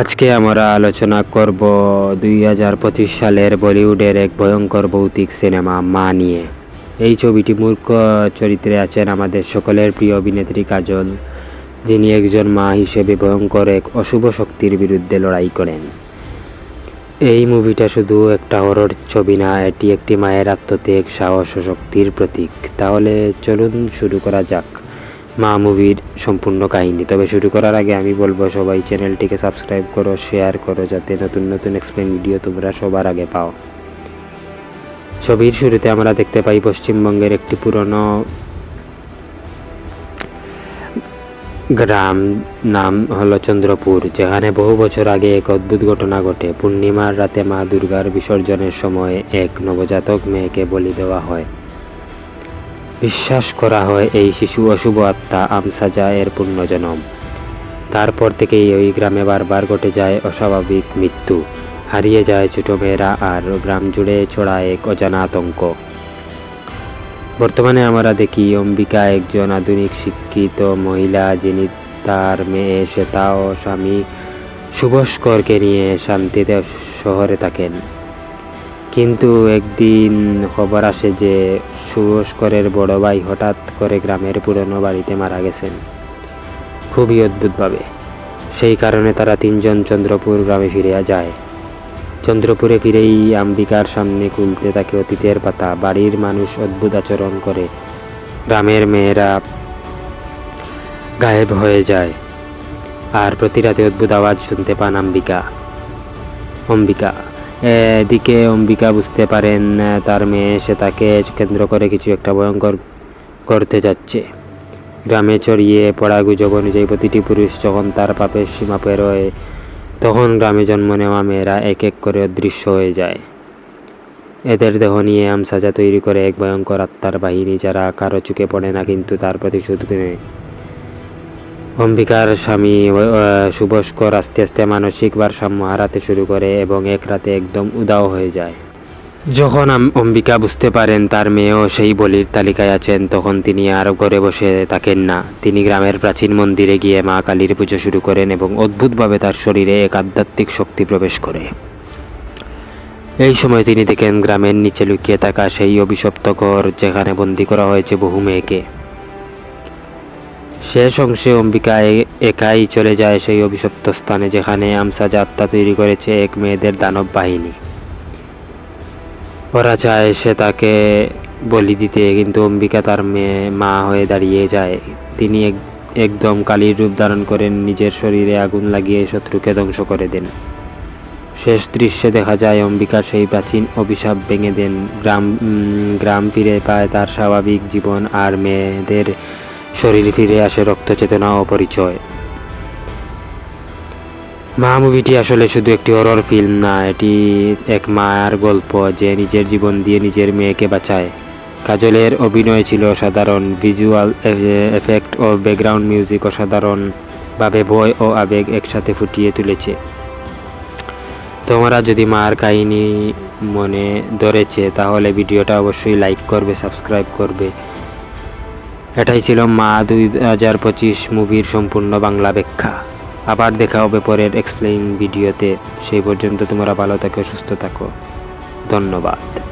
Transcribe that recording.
আজকে আমরা আলোচনা করব দুই হাজার পঁচিশ সালের বলিউডের এক ভয়ঙ্কর ভৌতিক সিনেমা, মা নিয়ে। এই ছবিটি মূর্খ চরিত্রে আছেন আমাদের সকলের প্রিয় অভিনেত্রী কাজল, যিনি একজন মা হিসেবে ভয়ঙ্কর এক অশুভ শক্তির বিরুদ্ধে লড়াই করেন। এই মুভিটা শুধু একটা হরর ছবি না, এটি একটি মায়ের আত্মত্যাগ, সাহস ও শক্তির প্রতীক। তাহলে চলুন শুরু করা যাক। মা মুভির সম্পূর্ণ কাহিনী। তবে শুরু করার আগে আমি বলব, সবাই চ্যানেলটিকে সাবস্ক্রাইব করো শেয়ার করো, যাতে নতুন নতুন এক্সপ্লেন ভিডিও তোমরা সবার আগে পাও। ছবির শুরুতে আমরা দেখতে পাই পশ্চিমবঙ্গের একটি পুরনো গ্রাম, নাম হলো চন্দ্রপুর, যেখানে বহু বছর আগে এক অদ্ভুত ঘটনা ঘটে। পূর্ণিমার রাতে মা দুর্গার বিসর্জনের সময় এক নবজাতক মেয়েকে বলি দেওয়া হয়। বিশ্বাস করা হয় এই শিশু অশুভ আত্মা আমসাজা এর পুণ্যজনম। তারপর থেকেই ওই গ্রামে বারবার ঘটে যায় অস্বাভাবিক মৃত্যু। হারিয়ে যায় ছোট মেয়েরা আর গ্রাম জুড়ে ছড়ায় এক অজানা আতঙ্ক। বর্তমানে আমরা দেখি অম্বিকা একজন আধুনিক শিক্ষিত মহিলা যিনি তার মেয়ে শ্বেতা ও স্বামী শুভস্করকে নিয়ে শান্তিতে শহরে থাকেন। কিন্তু একদিন খবর আসে যে শুভস্করের বড় ভাই হঠাৎ করে গ্রামের পুরনো বাড়িতে মারা গেছেন। খুবই অদ্ভুতভাবে। সেই কারণে তারা তিনজন চন্দ্রপুর গ্রামে ফিরে যায়। চন্দ্রপুরে ফিরেই আম্বিকার সামনে খুলতে তাকে অতীতের পাতা, বাড়ির মানুষ অদ্ভুত আচরণ করে। গ্রামের মেয়েরা গায়েব হয়ে যায়। আর প্রতি রাতে অদ্ভুত আওয়াজ শুনতে পান আম্বিকা। অম্বিকা। এদিকে অম্বিকা বুঝতে পারেন তার মেয়ে সে তাকে কেন্দ্র করে কিছু একটা ভয়ঙ্কর করতে যাচ্ছে। গ্রামে ছড়িয়ে পড়া গুজব অনুযায়ী প্রতিটি পুরুষ যখন তার পাপের সীমা পেরোয় তখন গ্রামে জন্ম নেওয়া মেয়েরা এক এক করে অদৃশ্য হয়ে যায়। এদের দেহ নিয়ে আমসাজা তৈরি করে এক ভয়ঙ্কর আত্মার বাহিনী যারা কারও চুকে পড়ে না, কিন্তু তার প্রতিশোধ নেয় অম্বিকার স্বামী শুভস্কর আস্তে আস্তে মানসিক ভারসাম্য হারাতে শুরু করে এবং এক রাতে একদম উদাও হয়ে যায়। যখন অম্বিকা বুঝতে পারেন তার মেয়েও সেই বলির তালিকায় আছেন, তখন তিনি আর ঘরে বসে থাকেন না। তিনি গ্রামের প্রাচীন মন্দিরে গিয়ে মা কালীর পুজো শুরু করেন এবং অদ্ভুতভাবে তার শরীরে এক আধ্যাত্মিক শক্তি প্রবেশ করে। এই সময় তিনি দেখেন গ্রামের নিচে লুকিয়ে থাকা সেই অভিশপ্ত ঘর যেখানে বন্দি করা হয়েছে বহু মেয়েকে। শেষ অংশে অম্বিকা একাই চলে যায় সেই অভিশপ্ত স্থানে যেখানে আমসা যাত্রা তৈরি করেছে এক মেয়েদের দানব বাহিনী। ওরা চায় সে তাকে বলি দিতে, কিন্তু অম্বিকা তার মেয়ে, মা হয়ে দাঁড়িয়ে যায়। তিনি এক- একদম কালীর রূপ ধারণ করেন, নিজের শরীরে আগুন লাগিয়ে শত্রুকে ধ্বংস করে দেন। শেষ দৃশ্যে দেখা যায় অম্বিকা সেই প্রাচীন অভিশাপ ভেঙে দেন। গ্রাম গ্রাম ফিরে পায় তার স্বাভাবিক জীবন আর মেয়েদের শরীর ফিরে আসে রক্ত চেতনা ও পরিচয়। মা মুভিটি আসলে শুধু একটি হরর ফিল্ম না, এটি এক মায়ের গল্প যে নিজের জীবন দিয়ে নিজের মেয়েকে বাঁচায়। কাজলের অভিনয় ছিল সাধারণ ভিজুয়াল এফেক্ট ও ব্যাকগ্রাউন্ড মিউজিক অসাধারণভাবে ভয় ও আবেগ একসাথে ফুটিয়ে তুলেছে। তোমরা যদি মার কাহিনী মনে ধরেছে, তাহলে ভিডিওটা অবশ্যই লাইক করবে সাবস্ক্রাইব করবে। এটাই ছিল মা দুই হাজার পঁচিশ মুভির সম্পূর্ণ বাংলা ব্যাখ্যা। আবার দেখা হবে পরের এক্সপ্লেইন ভিডিওতে। সেই পর্যন্ত তোমরা ভালো থাকো, সুস্থ থাকো। ধন্যবাদ।